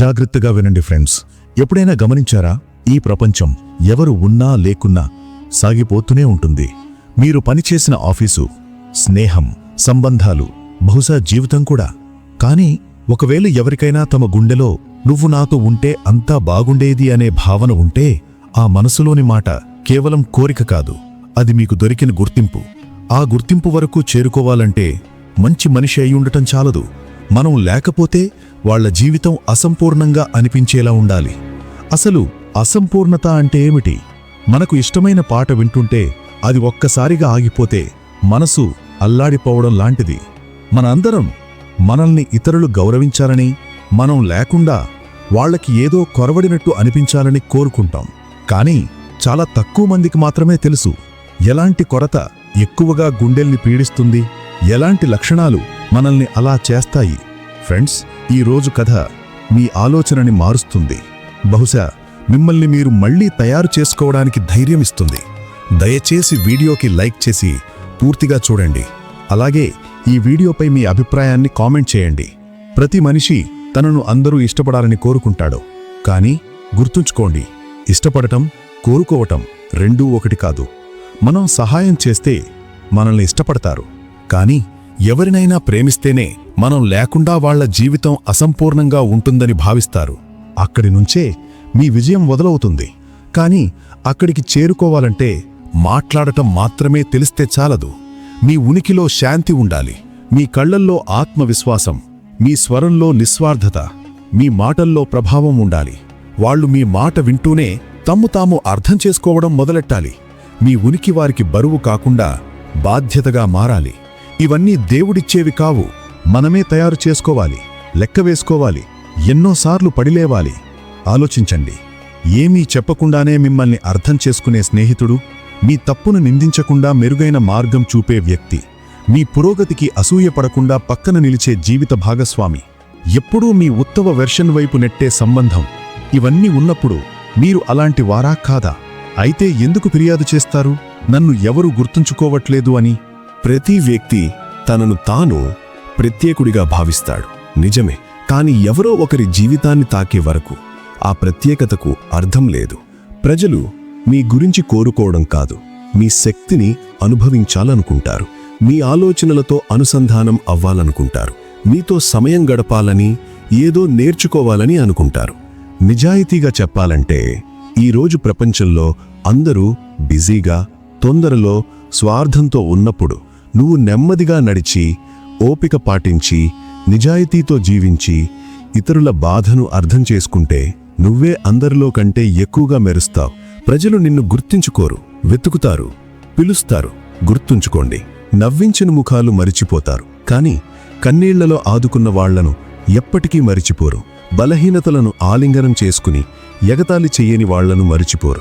జాగ్రత్తగా వినండి ఫ్రెండ్స్. ఎప్పుడైనా గమనించారా? ఈ ప్రపంచం ఎవరు ఉన్నా లేకున్నా సాగిపోతూనే ఉంటుంది. మీరు పనిచేసిన ఆఫీసు స్నేహం సంబంధాలు బహుశా జీవితం కూడా. కానీ ఒకవేళ ఎవరికైనా తమ గుండెలో నువ్వు నాతో ఉంటే అంతా బాగుండేది అనే భావన ఉంటే ఆ మనసులోని మాట కేవలం కోరిక కాదు. అది మీకు దొరికిన గుర్తింపు. ఆ గుర్తింపు వరకు చేరుకోవాలంటే మంచి మనిషి అయి ఉండటం చాలదు. మనం లేకపోతే వాళ్ళ జీవితం అసంపూర్ణంగా అనిపించేలా ఉండాలి. అసలు అసంపూర్ణత అంటే ఏమిటి? మనకు ఇష్టమైన పాట వింటుంటే అది ఒక్కసారిగా ఆగిపోతే మనసు అల్లాడిపోవడం లాంటిది. మనందరం మనల్ని ఇతరులు గౌరవించాలని మనం లేకుండా వాళ్ళకి ఏదో కొరవడినట్టు అనిపించాలని కోరుకుంటాం. కానీ చాలా తక్కువ మందికి మాత్రమే తెలుసు ఎలాంటి కొరత ఎక్కువగా గుండెల్ని పీడిస్తుంది ఎలాంటి లక్షణాలు మనల్ని అలా చేస్తాయి. ఫ్రెండ్స్ ఈ రోజు కథ మీ ఆలోచనని మారుస్తుంది. బహుశా మిమ్మల్ని మీరు మళ్ళీ తయారు చేసుకోవడానికి ధైర్యం ఇస్తుంది. దయచేసి వీడియోకి లైక్ చేసి పూర్తిగా చూడండి. అలాగే ఈ వీడియోపై మీ అభిప్రాయాన్ని కామెంట్ చేయండి. ప్రతి మనిషి తనను అందరూ ఇష్టపడాలని కోరుకుంటాడు. కానీ గుర్తుంచుకోండి ఇష్టపడటం కోరుకోవటం రెండూ ఒకటి కాదు. మనం సహాయం చేస్తే మనల్ని ఇష్టపడతారు. కానీ ఎవరినైనా ప్రేమిస్తేనే మనం లేకుండా వాళ్ళ జీవితం అసంపూర్ణంగా ఉంటుందని భావిస్తారు. అక్కడి నుంచే మీ విజయం మొదలవుతుంది. కానీ అక్కడికి చేరుకోవాలంటే మాట్లాడటం మాత్రమే తెలిస్తే చాలదు. మీ ఉనికిలో శాంతి ఉండాలి. మీ కళ్ళల్లో ఆత్మవిశ్వాసం మీ స్వరంలో నిస్వార్థత మీ మాటల్లో ప్రభావం ఉండాలి. వాళ్ళు మీ మాట వింటూనే తమ్ము తాము అర్థం చేసుకోవడం మొదలెట్టాలి. మీ ఉనికి వారికి బరువు కాకుండా బాధ్యతగా మారాలి. ఇవన్నీ దేవుడిచ్చేవి కావు. మనమే తయారు చేసుకోవాలి లెక్క వేసుకోవాలి ఎన్నోసార్లు పడిలేవాలి. ఆలోచించండి. ఏమీ చెప్పకుండానే మిమ్మల్ని అర్థం చేసుకునే స్నేహితుడు మీ తప్పును నిందించకుండా మెరుగైన మార్గం చూపే వ్యక్తి మీ పురోగతికి అసూయపడకుండా పక్కన నిలిచే జీవిత భాగస్వామి. ఎప్పుడూ మీ ఉత్తమ వెర్షన్ వైపు నెట్టే సంబంధం. ఇవన్నీ ఉన్నప్పుడు మీరు అలాంటి వారా కాదా? అయితే ఎందుకు ఫిర్యాదు చేస్తారు? నన్ను ఎవరు గుర్తుంచుకోవట్లేదు అని ప్రతి వ్యక్తి తనను తాను ప్రత్యేకుడిగా భావిస్తాడు. నిజమే. కాని ఎవరో ఒకరి జీవితాన్ని తాకే వరకు ఆ ప్రత్యేకతకు అర్థం లేదు. ప్రజలు మీ గురించి కోరుకోవడం కాదు. మీ శక్తిని అనుభవించాలనుకుంటారు. మీ ఆలోచనలతో అనుసంధానం అవ్వాలనుకుంటారు. మీతో సమయం గడపాలని ఏదో నేర్చుకోవాలని అనుకుంటారు. నిజాయితీగా చెప్పాలంటే ఈరోజు ప్రపంచంలో అందరూ బిజీగా తొందరలో స్వార్థంతో ఉన్నప్పుడు నువ్వు నెమ్మదిగా నడిచి ఓపిక పాటించి నిజాయితీతో జీవించి ఇతరుల బాధను అర్థం చేసుకుంటే నువ్వే అందరిలో కంటే ఎక్కువగా మెరుస్తావు. ప్రజలు నిన్ను గుర్తించుకోరు వెతుకుతారు పిలుస్తారు. గుర్తుంచుకోండి నవ్వించిన ముఖాలు మరిచిపోతారు. కాని కన్నీళ్ళలో ఆదుకున్న వాళ్ళను ఎప్పటికీ మరిచిపోరు. బలహీనతలను ఆలింగనం చేసుకుని ఎగతాళి చెయ్యని వాళ్ళను మరిచిపోరు.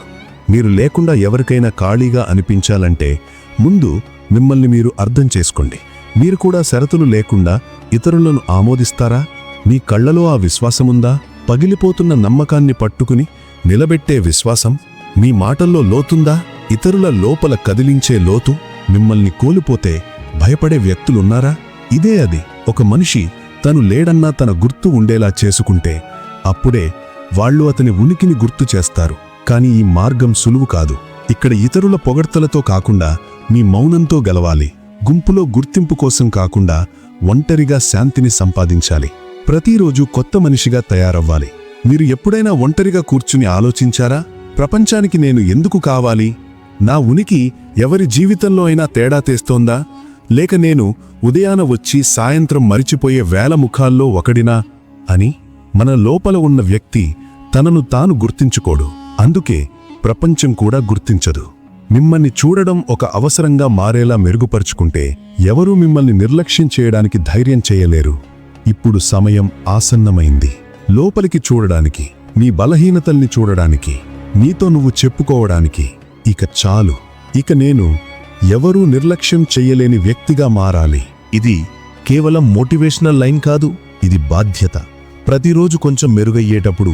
మీరు లేకుండా ఎవరికైనా ఖాళీగా అనిపించాలంటే ముందు మిమ్మల్ని మీరు అర్థం చేసుకోండి. మీరు కూడా షరతులు లేకుండా ఇతరులను ఆమోదిస్తారా? మీ కళ్ళలో ఆ విశ్వాసముందా? పగిలిపోతున్న నమ్మకాన్ని పట్టుకుని నిలబెట్టే విశ్వాసం మీ మాటల్లో లోతుందా? ఇతరుల లోపల కదిలించే లోతు మిమ్మల్ని కోల్పోతే భయపడే వ్యక్తులున్నారా? ఇదే అది. ఒక మనిషి తను లేడన్నా తన గుర్తు ఉండేలా చేసుకుంటే అప్పుడే వాళ్ళు అతని ఉనికిని గుర్తు చేస్తారు. కాని ఈ మార్గం సులువు కాదు. ఇక్కడ ఇతరుల పొగడ్తలతో కాకుండా మీ మౌనంతో గెలవాలి. గుంపులో గుర్తింపు కోసం కాకుండా ఒంటరిగా శాంతిని సంపాదించాలి. ప్రతిరోజు కొత్త మనిషిగా తయారవ్వాలి. మీరు ఎప్పుడైనా ఒంటరిగా కూర్చుని ఆలోచించారా? ప్రపంచానికి నేను ఎందుకు కావాలి? నా ఉనికి ఎవరి జీవితంలో అయినా తేడా తెస్తోందా? లేక నేను ఉదయాన వచ్చి సాయంత్రం మరిచిపోయే వేల ముఖాల్లో ఒకడినా అని? మన లోపల ఉన్న వ్యక్తి తనను తాను గుర్తించుకోడు. అందుకే ప్రపంచం కూడా గుర్తించదు. మిమ్మల్ని చూడడం ఒక అవసరంగా మారేలా మెరుగుపరుచుకుంటే ఎవరూ మిమ్మల్ని నిర్లక్ష్యం చేయడానికి ధైర్యం చేయలేరు. ఇప్పుడు సమయం ఆసన్నమైంది. లోపలికి చూడడానికి నీ బలహీనతల్ని చూడడానికి నీతో నువ్వు చెప్పుకోవడానికి ఇక చాలు. ఇక నేను ఎవరూ నిర్లక్ష్యం చెయ్యలేని వ్యక్తిగా మారాలి. ఇది కేవలం మోటివేషనల్ లైన్ కాదు ఇది బాధ్యత. ప్రతిరోజు కొంచెం మెరుగయ్యేటప్పుడు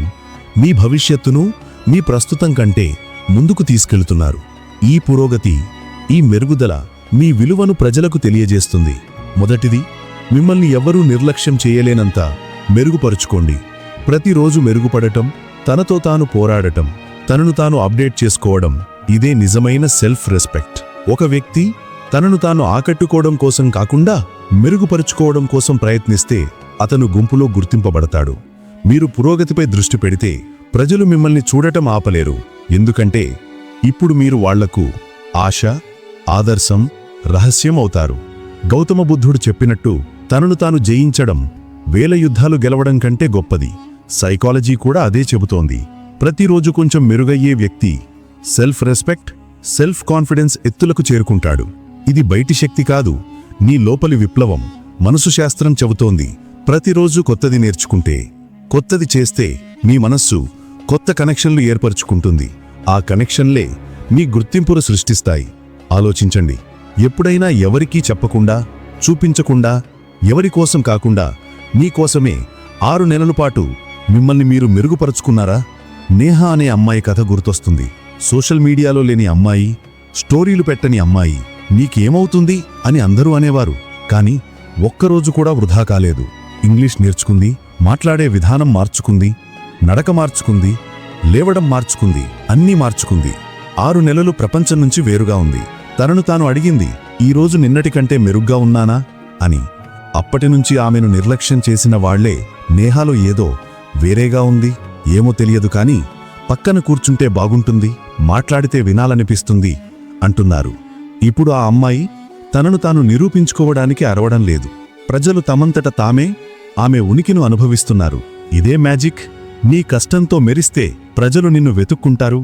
మీ భవిష్యత్తును మీ ప్రస్తుతం కంటే ముందుకు తీసుకెళ్తున్నారు. ఈ పురోగతి ఈ మెరుగుదల మీ విలువను ప్రజలకు తెలియజేస్తుంది. మొదటిది మిమ్మల్ని ఎవ్వరూ నిర్లక్ష్యం చేయలేనంత మెరుగుపరుచుకోండి. ప్రతిరోజు మెరుగుపడటం తనతో తాను పోరాడటం తనను తాను అప్డేట్ చేసుకోవడం ఇదే నిజమైన సెల్ఫ్ రెస్పెక్ట్ ఒక వ్యక్తి తనను తాను ఆకట్టుకోవడం కోసం కాకుండా మెరుగుపరుచుకోవడం కోసం ప్రయత్నిస్తే అతను గుంపులో గుర్తింపబడతాడు. మీరు పురోగతిపై దృష్టి పెడితే ప్రజలు మిమ్మల్ని చూడటం ఆపలేరు. ఎందుకంటే ఇప్పుడు మీరు వాళ్ళకు ఆశ ఆదర్శం రహస్యం అవుతారు. గౌతమ బుద్ధుడు చెప్పినట్టు తనను తాను జయించడం వేల యుద్ధాలు గెలవడం కంటే గొప్పది. సైకాలజీ కూడా అదే చెబుతోంది. ప్రతిరోజు కొంచెం మెరుగయ్యే వ్యక్తి సెల్ఫ్ రెస్పెక్ట్ సెల్ఫ్ కాన్ఫిడెన్స్ ఎత్తులకు చేరుకుంటాడు. ఇది బయటి శక్తి కాదు నీ లోపలి విప్లవం. మనసు శాస్త్రం చెబుతోంది ప్రతిరోజు కొత్తది నేర్చుకుంటే కొత్తది చేస్తే మీ మనస్సు కొత్త కనెక్షన్లు ఏర్పరచుకుంటుంది. ఆ కనెక్షన్లే మీ గుర్తింపును సృష్టిస్తాయి. ఆలోచించండి. ఎప్పుడైనా ఎవరికీ చెప్పకుండా చూపించకుండా ఎవరి కోసం కాకుండా మీకోసమే ఆరు నెలల పాటు మిమ్మల్ని మీరు మెరుగుపరుచుకున్నారా? నేహ అనే అమ్మాయి కథ గుర్తొస్తుంది. సోషల్ మీడియాలో లేని అమ్మాయి స్టోరీలు పెట్టని అమ్మాయి నీకేమవుతుంది అని అందరూ అనేవారు. కానీ ఒక్కరోజు కూడా వృధా కాలేదు. ఇంగ్లీష్ నేర్చుకుంది మాట్లాడే విధానం మార్చుకుంది నడక మార్చుకుంది లేవడం మార్చుకుంది అన్నీ మార్చుకుంది. ఆరు నెలలు ప్రపంచం నుంచి వేరుగా ఉంది. తనను తాను అడిగింది ఈరోజు నిన్నటి కంటే మెరుగ్గా ఉన్నానా? అని. అప్పటినుంచి ఆమెను నిర్లక్ష్యం చేసిన వాళ్ళే నేహాలో ఏదో వేరేగా ఉంది ఏమో తెలియదు కాని పక్కన కూర్చుంటే బాగుంటుంది మాట్లాడితే వినాలనిపిస్తుంది అంటున్నారు. ఇప్పుడు ఆ అమ్మాయి తనను తాను నిరూపించుకోవడానికి అరవడం లేదు. ప్రజలు తమంతట తామే ఆమె ఉనికిను అనుభవిస్తున్నారు. ఇదే మ్యాజిక్. నీ కష్టంతో మెరిస్తే ప్రజలు నిన్ను వెతుక్కుంటారు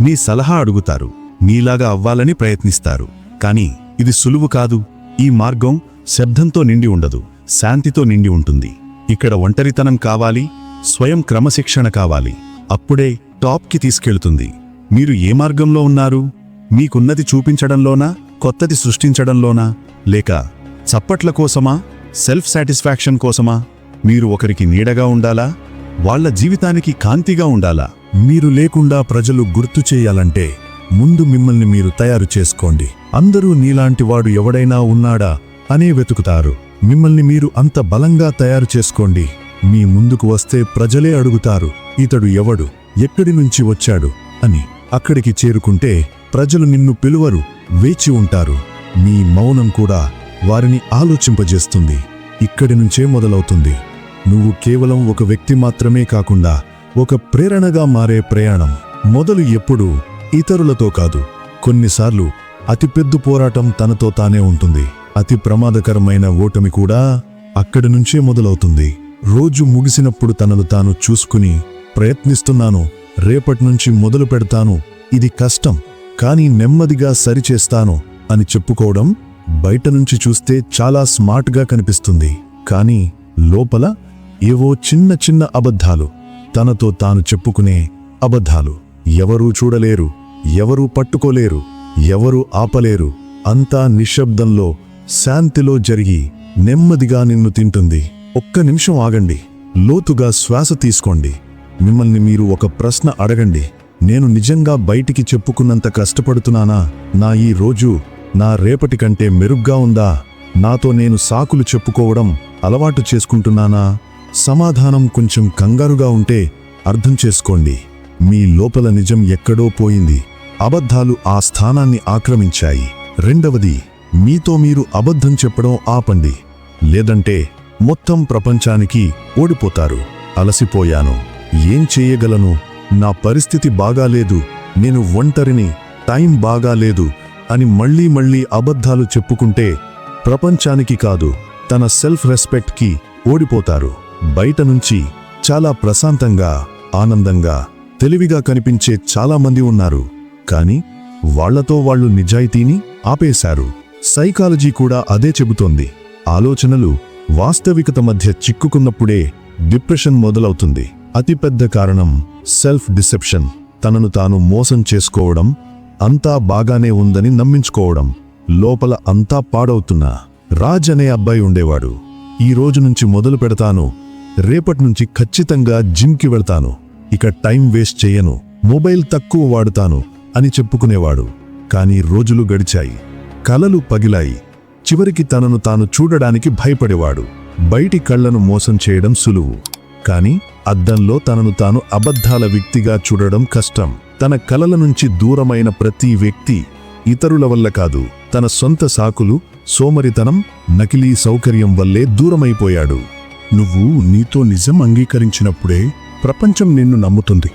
నీ సలహా అడుగుతారు నీలాగా అవ్వాలని ప్రయత్నిస్తారు. కాని ఇది సులువు కాదు ఈ మార్గం శబ్దంతో నిండి ఉండదు శాంతితో నిండి ఉంటుంది. ఇక్కడ ఒంటరితనం కావాలి స్వయం క్రమశిక్షణ కావాలి. అప్పుడే టాప్కి తీసుకెళ్తుంది. మీరు ఏ మార్గంలో ఉన్నారు? మీకున్నది చూపించడంలోనా కొత్తది సృష్టించడంలోనా? లేక చప్పట్ల కోసమా సెల్ఫ్ సాటిస్ఫాక్షన్ కోసమా? మీరు ఒకరికి నీడగా ఉండాలా? వాళ్ళ జీవితానికి కాంతిగా ఉండాలా? మీరు లేకుండా ప్రజలు గుర్తు చేయాలంటే ముందు మిమ్మల్ని మీరు తయారు చేసుకోండి. అందరూ నీలాంటి వాడు ఎవడైనా ఉన్నాడా? అనే వెతుకుతారు. మిమ్మల్ని మీరు అంత బలంగా తయారు చేసుకోండి. మీ ముందుకు వస్తే ప్రజలే అడుగుతారు ఇతడు ఎవడు? ఎక్కడి నుంచి వచ్చాడు? అని. అక్కడికి చేరుకుంటే ప్రజలు నిన్ను పిలువరు వేచి ఉంటారు. మీ మౌనం కూడా వారిని ఆలోచింపజేస్తుంది. ఇక్కడి నుంచే మొదలవుతుంది. నువ్వు కేవలం ఒక వ్యక్తి మాత్రమే కాకుండా ఒక ప్రేరణగా మారే ప్రయాణం మొదలు ఎప్పుడూ ఇతరులతో కాదు. కొన్నిసార్లు అతిపెద్ద పోరాటం తనతో తానే ఉంటుంది. అతి ప్రమాదకరమైన ఓటమి కూడా అక్కడి నుంచే మొదలవుతుంది. రోజు ముగిసినప్పుడు తనను తాను చూసుకుని ప్రయత్నిస్తున్నాను రేపట్నుంచి మొదలు పెడతాను ఇది కష్టం కానీ నెమ్మదిగా సరిచేస్తాను అని చెప్పుకోవడం బయట నుంచి చూస్తే చాలా స్మార్ట్గా కనిపిస్తుంది. కానీ లోపల ఏవో చిన్న చిన్న అబద్ధాలు తనతో తాను చెప్పుకునే అబద్ధాలు. ఎవరూ చూడలేరు ఎవరూ పట్టుకోలేరు ఎవరూ ఆపలేరు. అంతా నిశ్శబ్దంలో శాంతిలో జరిగి నెమ్మదిగా నిన్ను తింటుంది. ఒక్క నిమిషం ఆగండి లోతుగా శ్వాస తీసుకోండి. మిమ్మల్ని మీరు ఒక ప్రశ్న అడగండి. నేను నిజంగా బయటికి చెప్పుకున్నంత కష్టపడుతున్నానా? నా ఈ రోజు నా రేపటి కంటే మెరుగ్గా ఉందా? నాతో నేను సాకులు చెప్పుకోవడం అలవాటు చేసుకుంటున్నానా? సమాధానం కొంచెం కంగారుగా ఉంటే అర్థం చేసుకోండి. మీ లోపల నిజం ఎక్కడో పోయింది. అబద్ధాలు ఆ స్థానాన్ని ఆక్రమించాయి. రెండవది మీతో మీరు అబద్ధం చెప్పడం ఆపండి. లేదంటే మొత్తం ప్రపంచానికి ఓడిపోతారు. అలసిపోయాను. ఏం చేయగలను? నా పరిస్థితి బాగాలేదు. నేను ఒంటరిని టైం బాగాలేదు అని మళ్ళీ మళ్ళీ అబద్ధాలు చెప్పుకుంటే ప్రపంచానికి కాదు తన సెల్ఫ్ రెస్పెక్ట్కి ఓడిపోతారు. బయట నుంచి చాలా ప్రశాంతంగా ఆనందంగా తెలివిగా కనిపించే చాలామంది ఉన్నారు. కానీ వాళ్ళతో వాళ్ళు నిజాయితీని ఆపేశారు. సైకాలజీ కూడా అదే చెబుతోంది. ఆలోచనలు వాస్తవికత మధ్య చిక్కుకున్నప్పుడే డిప్రెషన్ మొదలవుతుంది. అతిపెద్ద కారణం సెల్ఫ్ డిసెప్షన్. తనను తాను మోసం చేసుకోవడం అంతా బాగానే ఉందని నమ్మించుకోవడం లోపల అంతా పాడవుతున్నా రాజ్ అనే అబ్బాయి ఉండేవాడు. ఈ రోజు నుంచి మొదలు పెడతాను రేపటి నుంచి ఖచ్చితంగా జిమ్కి వెళ్తాను. ఇక టైం వేస్ట్ చేయను. మొబైల్ తక్కువ వాడుతాను అని చెప్పుకునేవాడు. కానీ రోజులు గడిచాయి. కలలు పగిలాయి. చివరికి తనను తాను చూడడానికి భయపడేవాడు. బయటి కళ్ళను మోసం చేయడం సులువు. కాని అద్దంలో తనను తాను అబద్ధాల వ్యక్తిగా చూడడం కష్టం. తన కలల నుంచి దూరమైన ప్రతి వ్యక్తి ఇతరుల వల్ల కాదు. తన సొంత సాకులు సోమరితనం నకిలీ సౌకర్యం వల్లే దూరమైపోయాడు. నువ్వు నీతో నిజం అంగీకరించినప్పుడే ప్రపంచం నిన్ను నమ్ముతుంది.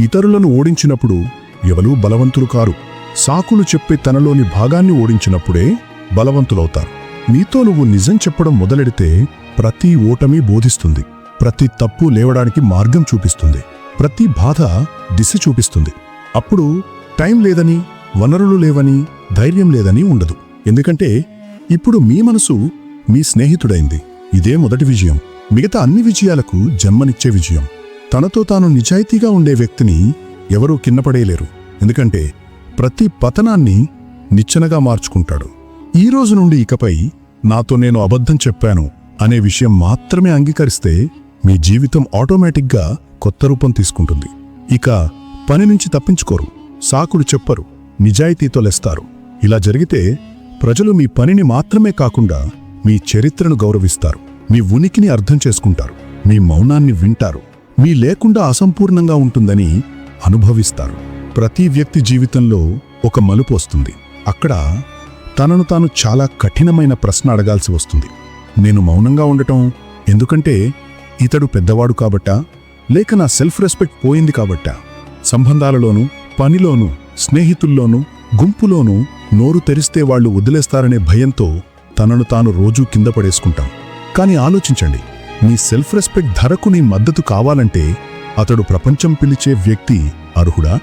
ఇతరులను ఓడించినప్పుడు ఎవరూ బలవంతులు కారు. సాకులు చెప్పే తనలోని భాగాన్ని ఓడించినప్పుడే బలవంతులవుతారు. నీతో నువ్వు నిజం చెప్పడం మొదలెడితే ప్రతి ఓటమి బోధిస్తుంది. ప్రతి తప్పు లేవడానికి మార్గం చూపిస్తుంది. ప్రతి బాధ దిశ చూపిస్తుంది. అప్పుడు టైం లేదని వనరులు లేవని ధైర్యం లేదని ఉండదు. ఎందుకంటే ఇప్పుడు మీ మనసు మీ స్నేహితుడైంది. ఇదే మొదటి విజయం. మిగతా అన్ని విజయాలకు జన్మనిచ్చే విజయం. తనతో తాను నిజాయితీగా ఉండే వ్యక్తిని ఎవరూ కిన్నపడేయలేరు ఎందుకంటే ప్రతి పతనాన్ని నిచ్చెనగా మార్చుకుంటాడు. ఈ రోజు నుండి ఇకపై నాతో నేను అబద్ధం చెప్పాను అనే విషయం మాత్రమే అంగీకరిస్తే మీ జీవితం ఆటోమేటిక్గా కొత్త రూపం తీసుకుంటుంది. ఇక పని నుంచి తప్పించుకోరు. సాకులు చెప్పరు. నిజాయితీతో లేస్తారు. ఇలా జరిగితే ప్రజలు మీ పనిని మాత్రమే కాకుండా మీ చరిత్రను గౌరవిస్తారు. మీ ఉనికిని అర్థం చేసుకుంటారు. మీ మౌనాన్ని వింటారు. మీ లేకుండా అసంపూర్ణంగా ఉంటుందని అనుభవిస్తారు. ప్రతి వ్యక్తి జీవితంలో ఒక మలుపు వస్తుంది. అక్కడ తనను తాను చాలా కఠినమైన ప్రశ్న అడగాల్సి వస్తుంది. నేను మౌనంగా ఉండటం ఎందుకంటే ఇతడు పెద్దవాడు కాబట్టా లేక నా సెల్ఫ్ రెస్పెక్ట్ పోయింది కాబట్టా సంబంధాలలోనూ పనిలోనూ స్నేహితుల్లోనూ గుంపులోనూ నోరు తెరిస్తే వాళ్ళు వదిలేస్తారనే భయంతో తనను తాను రోజూ కింద పడేసుకుంటాం. కానీ ఆలోచించండి. మీ సెల్ఫ్ రెస్పెక్ట్ ధరకు నీ మద్దతు కావాలంటే అతడు ప్రపంచం పిలిచే వ్యక్తి అర్హుడా?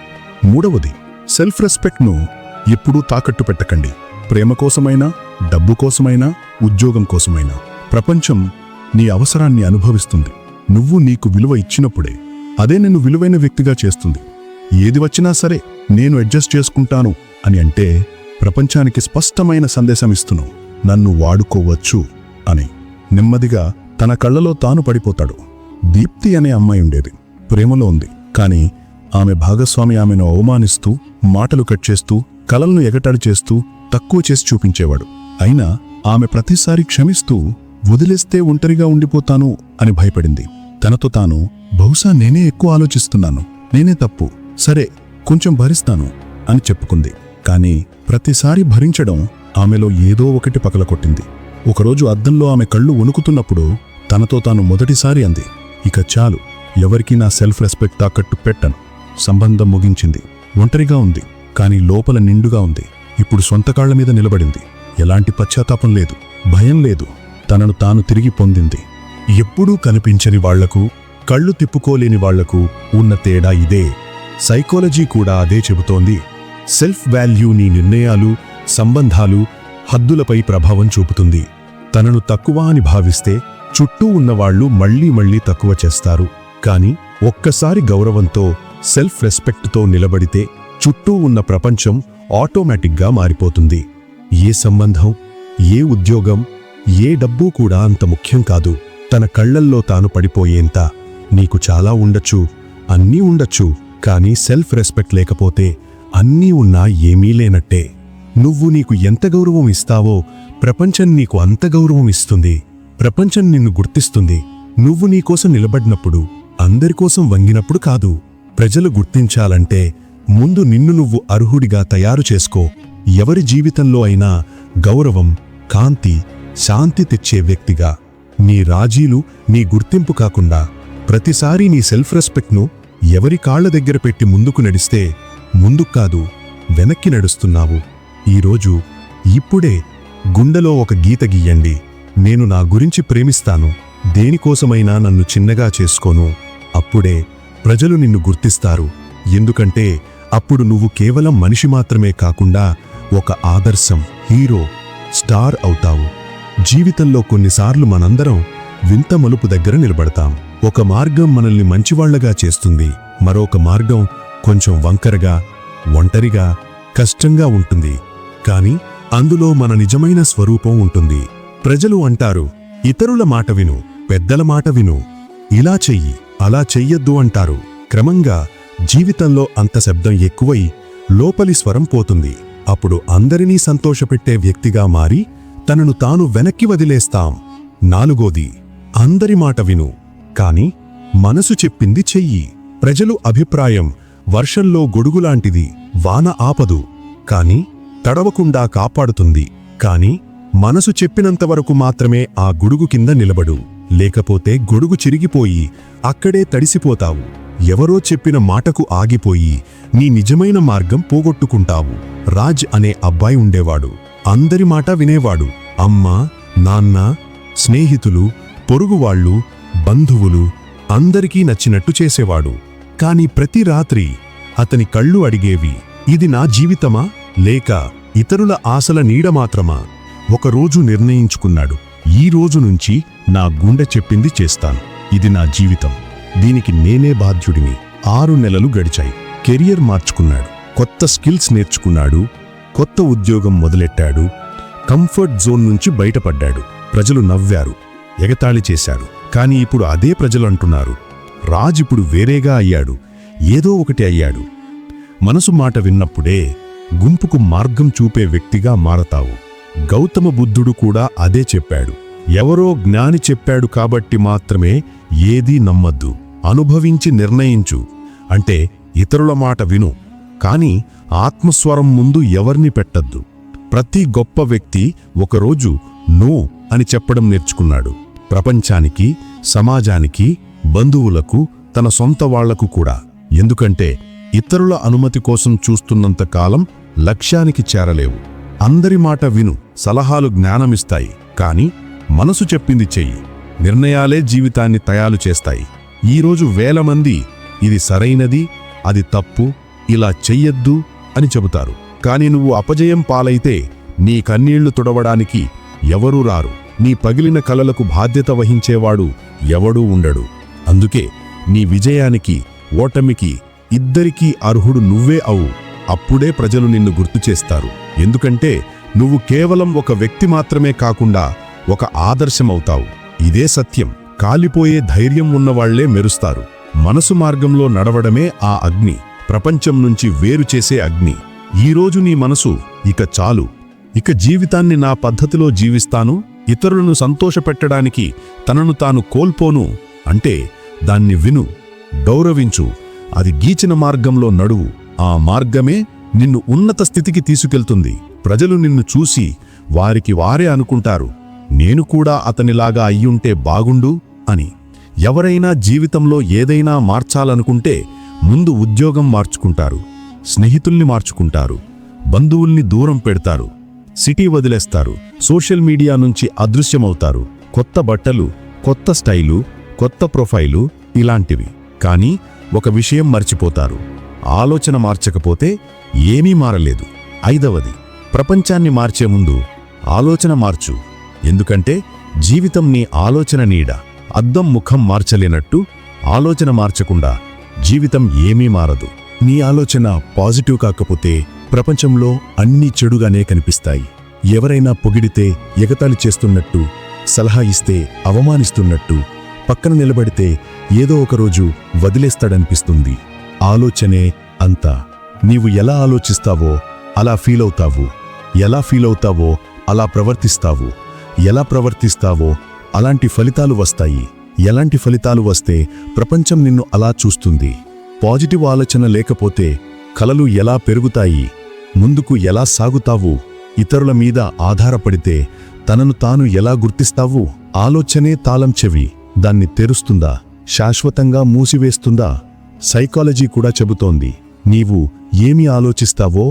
మూడవది సెల్ఫ్ రెస్పెక్ట్ను ఎప్పుడూ తాకట్టు పెట్టకండి. ప్రేమ కోసమైనా డబ్బు కోసమైనా ఉద్యోగం కోసమైనా. ప్రపంచం నీ అవసరాన్ని అనుభవిస్తుంది. నువ్వు నీకు విలువ ఇచ్చినప్పుడే అదే నిన్ను విలువైన వ్యక్తిగా చేస్తుంది. ఏది వచ్చినా సరే నేను అడ్జస్ట్ చేసుకుంటాను అని అంటే ప్రపంచానికి స్పష్టమైన సందేశం ఇస్తున్నావు. నన్ను వాడుకోవచ్చు అని. నెమ్మదిగా తన కళ్ళలో తాను పడిపోతాడు. దీప్తి అనే అమ్మాయి ఉండేది. ప్రేమలో ఉంది. కాని ఆమె భాగస్వామి ఆమెను అవమానిస్తూ మాటలు కట్ చేస్తూ కలలను ఎగటాడి చేస్తూ తక్కువ చేసి చూపించేవాడు. అయినా ఆమె ప్రతిసారి క్షమిస్తూ వదిలేస్తే ఒంటరిగా ఉండిపోతాను అని భయపడింది. తనతో తాను బహుశా నేనే ఎక్కువ ఆలోచిస్తున్నాను. నేనే తప్పు. సరే కొంచెం భరిస్తాను అని చెప్పుకుంది. కాని ప్రతిసారి భరించడం ఆమెలో ఏదో ఒకటి పగలకొట్టింది ఒకరోజు అద్దంలో ఆమె కళ్ళు వణుకుతున్నప్పుడు తనతో తాను మొదటిసారి అంది ఇక చాలు ఎవరికీ నా సెల్ఫ్ రెస్పెక్ట్ తాకట్టు పెట్టను. సంబంధం ముగించింది. ఒంటరిగా ఉంది కాని లోపల నిండుగా ఉంది. ఇప్పుడు సొంత కాళ్ళ మీద నిలబడింది. ఎలాంటి పశ్చాత్తాపం లేదు భయం లేదు. తనను తాను తిరిగి పొందింది. ఎప్పుడూ కనిపించని వాళ్ళకు కళ్ళు తిప్పుకోలేని వాళ్ళకు ఉన్న తేడా ఇదే. సైకాలజీ కూడా అదే చెబుతోంది. సెల్ఫ్ వాల్యూ నీ నిర్ణయాలు సంబంధాలు హద్దులపై ప్రభావం చూపుతుంది. తనను తక్కువ అని భావిస్తే చుట్టూ ఉన్నవాళ్ళు మళ్ళీ మళ్ళీ తక్కువ చేస్తారు. కాని ఒక్కసారి గౌరవంతో సెల్ఫ్ రెస్పెక్ట్తో నిలబడితే చుట్టూ ఉన్న ప్రపంచం ఆటోమేటిక్గా మారిపోతుంది. ఏ సంబంధం ఏ ఉద్యోగం ఏ డబ్బు కూడా అంత ముఖ్యం కాదు. తన కళ్ళల్లో తాను పడిపోయేంత నీకు చాలా ఉండొచ్చు అన్నీ ఉండొచ్చు కానీ సెల్ఫ్ రెస్పెక్ట్ లేకపోతే అన్నీ ఉన్నా ఏమీ లేనట్టే. నువ్వు నీకు ఎంత గౌరవం ఇస్తావో ప్రపంచం నీకు అంత గౌరవం ఇస్తుంది. ప్రపంచం నిన్ను గుర్తిస్తుంది. నువ్వు నీకోసం నిలబడినప్పుడు అందరికోసం వంగినప్పుడు కాదు. ప్రజలు గుర్తించాలంటే ముందు నిన్ను నువ్వు అర్హుడిగా తయారు చేసుకో. ఎవరి జీవితంలో అయినా గౌరవం కాంతి శాంతి తెచ్చే వ్యక్తిగా. నీ రాజీలు నీ గుర్తింపు కాకుండా ప్రతిసారి నీ సెల్ఫ్ రెస్పెక్ట్ను ఎవరి కాళ్ళ దగ్గర పెట్టి ముందుకు నడిస్తే ముందుకు కాదు వెనక్కి నడుస్తున్నావు. ఈరోజు ఇప్పుడే గుండెలో ఒక గీత గీయండి. నేను నా గురించి ప్రేమిస్తాను. దేనికోసమైనా నన్ను చిన్నగా చేసుకోను. అప్పుడే ప్రజలు నిన్ను గుర్తిస్తారు. ఎందుకంటే అప్పుడు నువ్వు కేవలం మనిషి మాత్రమే కాకుండా ఒక ఆదర్శం హీరో స్టార్ అవుతావు. జీవితంలో కొన్నిసార్లు మనందరం వింత మలుపు దగ్గర నిలబడతాం. ఒక మార్గం మనల్ని మంచివాళ్ళగా చేస్తుంది. మరొక మార్గం కొంచెం వంకరగా ఒంటరిగా కష్టంగా ఉంటుంది. కాని అందులో మన నిజమైన స్వరూపం ఉంటుంది. ప్రజలు అంటారు ఇతరుల మాట విను పెద్దల మాట విను. ఇలా చెయ్యి అలా చెయ్యొద్దు అంటారు. క్రమంగా జీవితంలో అంత శబ్దం ఎక్కువై లోపలి స్వరం పోతుంది. అప్పుడు అందరినీ సంతోషపెట్టే వ్యక్తిగా మారి తనను తాను వెనక్కి వదిలేస్తాం. నాలుగోది అందరి మాట విను. కాని మనసు చెప్పింది చెయ్యి. ప్రజలు అభిప్రాయం వర్షంలో గొడుగులాంటిది వాన ఆపదు. కాని తడవకుండా కాపాడుతుంది. కాని మనసు చెప్పినంతవరకు మాత్రమే ఆ గొడుగు కింద నిలబడు. లేకపోతే గొడుగు చిరిగిపోయి అక్కడే తడిసిపోతావు. ఎవరో చెప్పిన మాటకు ఆగిపోయి నీ నిజమైన మార్గం పోగొట్టుకుంటావు. రాజ్ అనే అబ్బాయి ఉండేవాడు. అందరి మాట వినేవాడు. అమ్మ నాన్న స్నేహితులు పొరుగువాళ్ళు బంధువులు అందరికీ నచ్చినట్టు చేసేవాడు. కాని ప్రతి రాత్రి అతని కళ్ళు అడిగేవి ఇది నా జీవితమా? లేక ఇతరుల ఆశల నీడ మాత్రమా? ఒకరోజు నిర్ణయించుకున్నాడు. ఈ రోజు నుంచి నా గుండె చెప్పింది చేస్తాను. ఇది నా జీవితం. దీనికి నేనే బాధ్యుడిని. ఆరు నెలలు గడిచాయి. కెరియర్ మార్చుకున్నాడు. కొత్త స్కిల్స్ నేర్చుకున్నాడు. కొత్త ఉద్యోగం మొదలెట్టాడు. కంఫర్ట్ జోన్ నుంచి బయటపడ్డాడు. ప్రజలు నవ్వారు. ఎగతాళి చేశారు. కాని ఇప్పుడు అదే ప్రజలు అంటున్నారు. రాజ్ ఇప్పుడు వేరేగా అయ్యాడు. ఏదో ఒకటి అయ్యాడు. మనసు మాట విన్నప్పుడే గుంపుకు మార్గం చూపే వ్యక్తిగా మారతావు. గౌతమ బుద్ధుడు కూడా అదే చెప్పాడు. ఎవరో జ్ఞాని చెప్పాడు కాబట్టి మాత్రమే ఏదీ నమ్మద్దు. అనుభవించి నిర్ణయించు. అంటే ఇతరుల మాట విను. కాని ఆత్మస్వరం ముందు ఎవర్ని పెట్టద్దు. ప్రతి గొప్ప వ్యక్తి ఒకరోజు నో అని చెప్పడం నేర్చుకున్నాడు. ప్రపంచానికి సమాజానికి బంధువులకు తన సొంత వాళ్ళకు కూడా. ఎందుకంటే ఇతరుల అనుమతి కోసం చూస్తున్నంత కాలం లక్ష్యానికి చేరలేవు. అందరి మాట విను సలహాలు జ్ఞానమిస్తాయి. కాని మనసు చెప్పింది చెయ్యి. నిర్ణయాలే జీవితాన్ని తయారు చేస్తాయి. ఈరోజు వేల మంది ఇది సరైనది అది తప్పు ఇలా చెయ్యొద్దు అని చెబుతారు. కాని నువ్వు అపజయం పాలైతే నీ కన్నీళ్ళు తుడవడానికి ఎవరూ రారు. నీ పగిలిన కలలకు బాధ్యత వహించేవాడు ఎవడూ ఉండడు. అందుకే నీ విజయానికి ఓటమికి ఇద్దరికీ అర్హుడు నువ్వే అవు. అప్పుడే ప్రజలు నిన్ను గుర్తు చేస్తారు. ఎందుకంటే నువ్వు కేవలం ఒక వ్యక్తి మాత్రమే కాకుండా ఒక ఆదర్శమవుతావు. ఇదే సత్యం. కాలిపోయే ధైర్యం ఉన్నవాళ్ళే మెరుస్తారు. మనసు మార్గంలో నడవడమే ఆ అగ్ని. ప్రపంచం నుంచి వేరు చేసే అగ్ని. ఈరోజు నీ మనసు ఇక చాలు. ఇక జీవితాన్ని నా పద్ధతిలో జీవిస్తాను. ఇతరులను సంతోషపెట్టడానికి తనను తాను కోల్పోను. అంటే దాన్ని విను. గౌరవించు. అది గీచిన మార్గంలో నడువు. ఆ మార్గమే నిన్ను ఉన్నత స్థితికి తీసుకెళ్తుంది. ప్రజలు నిన్ను చూసి వారికి వారే అనుకుంటారు. నేను కూడా అతనిలాగా అయ్యుంటే బాగుండు అని. ఎవరైనా జీవితంలో ఏదైనా మార్చాలనుకుంటే ముందు ఉద్యోగం మార్చుకుంటారు. స్నేహితుల్ని మార్చుకుంటారు. బంధువుల్ని దూరం పెడతారు. సిటీ వదిలేస్తారు. సోషల్ మీడియా నుంచి అదృశ్యమవుతారు. కొత్త బట్టలు కొత్త స్టైలు కొత్త ప్రొఫైలు ఇలాంటివి. కానీ ఒక విషయం మర్చిపోతారు. ఆలోచన మార్చకపోతే ఏమీ మారలేదు. ఐదవది ప్రపంచాన్ని మార్చే ముందు ఆలోచన మార్చు. ఎందుకంటే జీవితం నీ ఆలోచన నీడ. అద్దం ముఖం మార్చలేనట్టు ఆలోచన మార్చకుండా జీవితం ఏమీ మారదు. నీ ఆలోచన పాజిటివ్ కాకపోతే ప్రపంచంలో అన్నీ చెడుగానే కనిపిస్తాయి. ఎవరైనా పొగిడితే ఎగతాళి చేస్తున్నట్టు సలహా ఇస్తే అవమానిస్తున్నట్టు పక్కన నిలబడితే ఏదో ఒకరోజు వదిలేస్తాడనిపిస్తుంది. ఆలోచనే అంతా. నీవు ఎలా ఆలోచిస్తావో అలా ఫీలవుతావు. ఎలా ఫీలవుతావో అలా ప్రవర్తిస్తావు. ఎలా ప్రవర్తిస్తావో అలాంటి ఫలితాలు వస్తాయి. ఎలాంటి ఫలితాలు వస్తే ప్రపంచం నిన్ను అలా చూస్తుంది. పాజిటివ్ ఆలోచన లేకపోతే కలలు ఎలా పెరుగుతాయి? ముందుకు ఎలా సాగుతావు? ఇతరుల మీద ఆధారపడితే తనను తాను ఎలా గుర్తిస్తావు? ఆలోచనే తాళం చెవి. దాన్ని తెరుస్తుందా? శాశ్వతంగా మూసివేస్తుందా? సైకాలజీ కూడా చెబుతోంది. నీవు ఏమి ఆలోచిస్తావో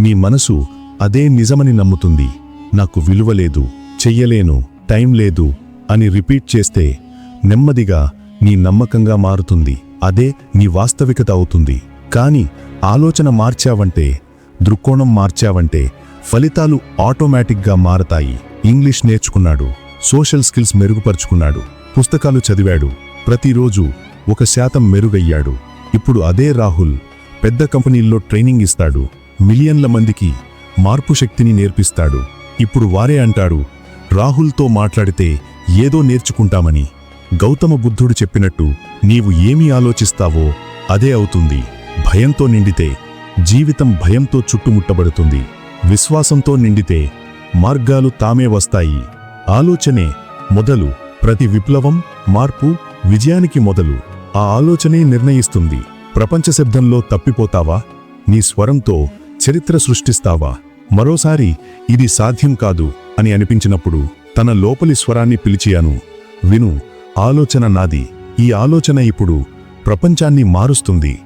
నీ మనసు అదే నిజమని నమ్ముతుంది. నాకు విలువ లేదు చెయ్యలేను టైం లేదు అని రిపీట్ చేస్తే నెమ్మదిగా నీ నమ్మకంగా మారుతుంది. అదే నీ వాస్తవికత అవుతుంది. కాని ఆలోచన మార్చావంటే దృక్కోణం మార్చావంటే ఫలితాలు ఆటోమేటిక్గా మారతాయి. ఇంగ్లీష్ నేర్చుకున్నాడు సోషల్ స్కిల్స్ మెరుగుపరుచుకున్నాడు పుస్తకాలు చదివాడు. ప్రతిరోజు ఒక శాతం మెరుగయ్యాడు. ఇప్పుడు అదే రాహుల్ పెద్ద కంపెనీల్లో ట్రైనింగ్ ఇస్తాడు. మిలియన్ల మందికి మార్పు శక్తిని నేర్పిస్తాడు. ఇప్పుడు వారే అంటారు రాహుల్తో మాట్లాడితే ఏదో నేర్చుకుంటామని. గౌతమ బుద్ధుడు చెప్పినట్టు నీవు ఏమి ఆలోచిస్తావో అదే అవుతుంది. భయంతో నిండితే జీవితం భయంతో చుట్టుముట్టబడుతుంది. విశ్వాసంతో నిండితే మార్గాలు తామే వస్తాయి. ఆలోచనే మొదలు. ప్రతి విప్లవం మార్పు విజయానికి మొదలు. ఆ ఆలోచనే నిర్ణయిస్తుంది. ప్రపంచ శబ్దంలో తప్పిపోతావా? నీ స్వరంతో చరిత్ర సృష్టిస్తావా? మరోసారి ఇది సాధ్యం కాదు అని అనిపించినప్పుడు తన లోపలి స్వరాన్ని పిలిచియాను విను ఆలోచన నాది. ఈ ఆలోచన ఇప్పుడు ప్రపంచాన్ని మారుస్తుంది.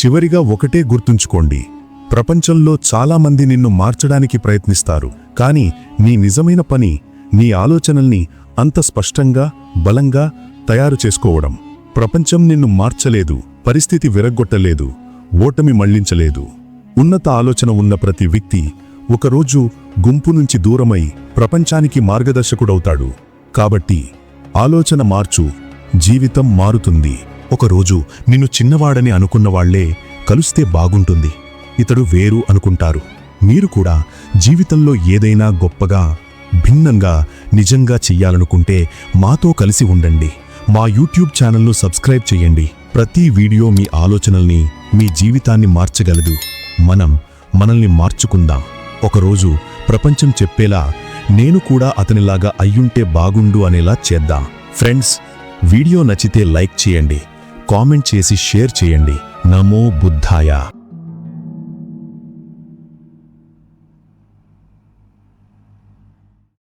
చివరిగా ఒకటే గుర్తుంచుకోండి. ప్రపంచంలో చాలామంది నిన్ను మార్చడానికి ప్రయత్నిస్తారు. కానీ నీ నిజమైన పని నీ ఆలోచనల్ని అంత స్పష్టంగా బలంగా తయారు చేసుకోవడం. ప్రపంచం నిన్ను మార్చలేదు పరిస్థితి విరగ్గొట్టలేదు ఓటమి మళ్ళించలేదు. ఉన్నత ఆలోచన ఉన్న ప్రతి వ్యక్తి ఒకరోజు గుంపు నుంచి దూరమై ప్రపంచానికి మార్గదర్శకుడవుతాడు. కాబట్టి ఆలోచన మార్చు జీవితం మారుతుంది. ఒకరోజు నిన్ను చిన్నవాడని అనుకున్నవాళ్ళే కలుస్తే బాగుంటుంది. ఇతడు వేరు అనుకుంటారు. మీరు కూడా జీవితంలో ఏదైనా గొప్పగా భిన్నంగా నిజంగా చెయ్యాలనుకుంటే మాతో కలిసి ఉండండి. మా యూట్యూబ్ ఛానల్ను సబ్స్క్రైబ్ చేయండి. ప్రతి వీడియో మీ ఆలోచనల్ని మీ జీవితాన్ని మార్చగలదు. మనం మనల్ని మార్చుకుందాం. ఒకరోజు ప్రపంచం చెప్పేలా నేను కూడా అతనిలాగా అయ్యుంటే బాగుండు అనేలా చేద్దాం. ఫ్రెండ్స్ వీడియో నచ్చితే లైక్ చేయండి. కామెంట్ చేసి షేర్ చేయండి. నమో బుద్ధాయ.